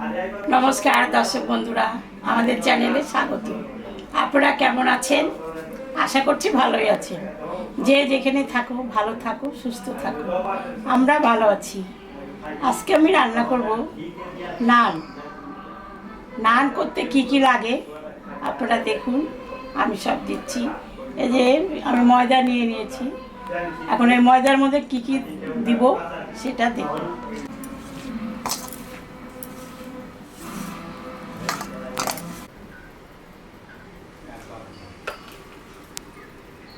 নমস্কার দর্শক বন্ধুরা, আমাদের চ্যানেলে স্বাগত। আপনারা কেমন আছেন? আশা করছি ভালোই আছেন। যে যেখানে থাকো, ভালো থাকো, সুস্থ থাকো। আমরা ভালো আছি। আজকে আমি রান্না করব নান। নান করতে কি কি লাগে? আপনারা দেখুন, আমি সব দিচ্ছি। এই যে আমি ময়দা নিয়ে নিয়েছি। এখন এই ময়দার মধ্যে কি কি দিব, সেটা দেখুন।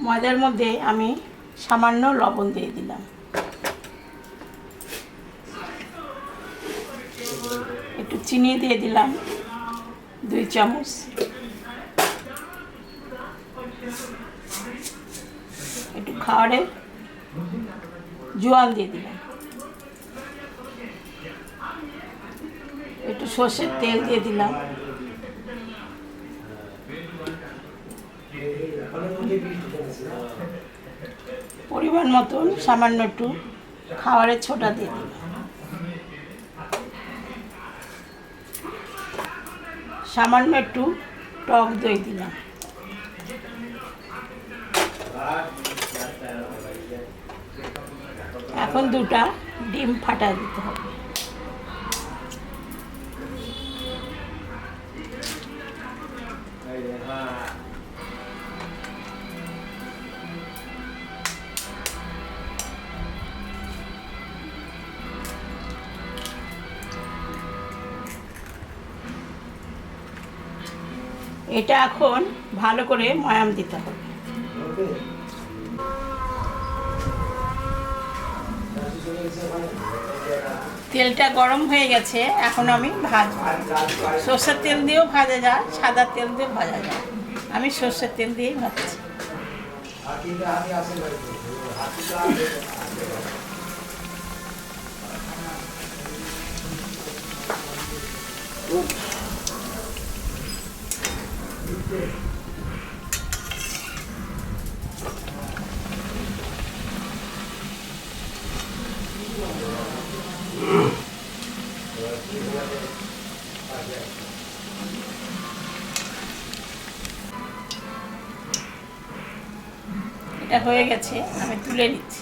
ময়দার মধ্যে আমি সামান্য লবণ দিয়ে দিলাম। একটু চিনি দিয়ে দিলাম, দুই চামচ। একটু খাওয়ারে জোয়ান দিয়ে দিলাম। একটু সর্ষের তেল দিয়ে দিলাম। পরিমাণ মতন সামান্য একটু খাবারের ছোটা দিয়ে দিলাম। সামান্য একটু টক দই দিলাম। এখন দুটা ডিম ফাটা দিতে হবে। এটা এখন ভালো করে ময়াম দিতে হবে। তেলটা গরম হয়ে গেছে, এখন আমি ভাজবো। সর্ষের তেল দিয়েও ভাজা যায়, সাদা তেল দিয়েও ভাজা যায়। আমি সর্ষের তেল দিয়েই ভাজছি। এটা হয়ে গেছে আমি তুলে নিচ্ছি।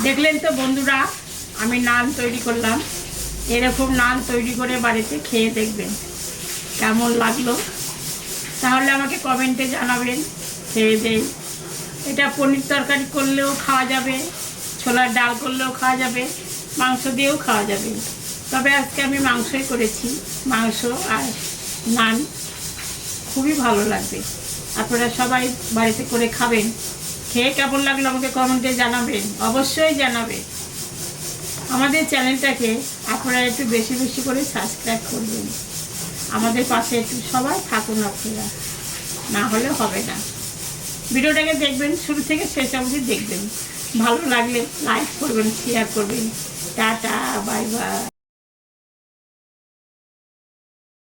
দেখলেন তো বন্ধুরা, আমি নান তৈরি করলাম। এরকম নান তৈরি করে বাড়িতে খেয়ে দেখবেন কেমন লাগল। তাহলে আমাকে কমেন্টে জানাবেন, খেয়ে দেই। এটা পনির তরকারি করলেও খাওয়া যাবে, ছোলার ডাল করলেও খাওয়া যাবে, মাংস দিয়েও খাওয়া যাবে। তবে আজকে আমি মাংসই করেছি, মাংস আর নান। খুবই ভালো লাগবে। আপনারা সবাই বাড়িতে করে খাবেন। খেয়ে কেমন লাগল আমাকে কমেন্টে জানাবেন অবশ্যই জানাবেন আমাদের চ্যানেলটাকে আপনারা একটু বেশি বেশি করে সাবস্ক্রাইব করবেন। আমাদের পাশে একটু সবাই থাকুন আপনারা। না হলে হবে না। ভিডিওটাকে দেখবেন, শুরু থেকে শেষ অবধি দেখবেন। ভালো লাগলে লাইক করবেন শেয়ার করবেন। Tata bye bye